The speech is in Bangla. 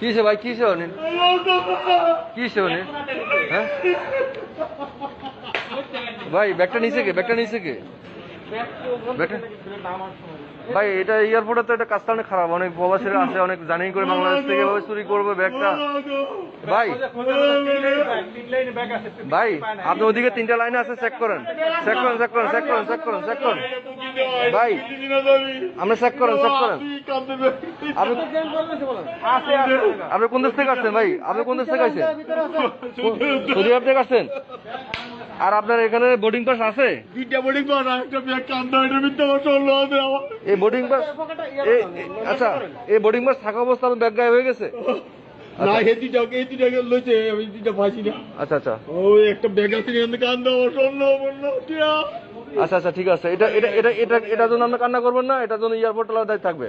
কিসে ভাই? কিসে অনিন কিসে অনিন হ্যাঁ? ভাই, ব্যাগটা নিচে কে? ব্যাগটা নিচে কে? ভাই, এটা এয়ারপোর্টে তো এটা কাজটা অনেক খারাপ। অনেক প্রবাসীরা আছে, অনেক জানি করে বাংলাদেশ থেকে এভাবে চুরি করবে ব্যাগটা। ভাই ভাই, আপনি ওদিকে তিনটা লাইনে আছে চেক করেন। চেক করেন চেক করেন চেক করেন চেক করেন চেক করেন। ভাই আপনি চেক করেন চেক করেন। আপনি আপনি কোন দেশ থেকে আসছেন ভাই? আপনি কোন দেশ থেকে আসছেন? সৌদি আরব থেকে আসছেন? আর আপনার এখানে বোর্ডিং পাস আছে? দুইটা বোর্ডিং পাস একটা ব্যাগ কান্দা এটার ভিতরে আমার চলল এই বোর্ডিং পাস আচ্ছা এই বোর্ডিং পাস থাকা অবস্থা আপনার ব্যাগ গায়ে হয়ে গেছে? না হে দুইটা এই দুইটা লইছে আমি দুইটা পাইছি না। আচ্ছা আচ্ছা। ওই একটা ব্যাগ আছে এখানে কান্দা অসন্ন চলল আচ্ছা আচ্ছা ঠিক আছে। এটা এটা এটা এটা এটার জন্য আমরা কান্না করব না এটা জন্য এয়ারপোর্ট আলাদা থাকবে।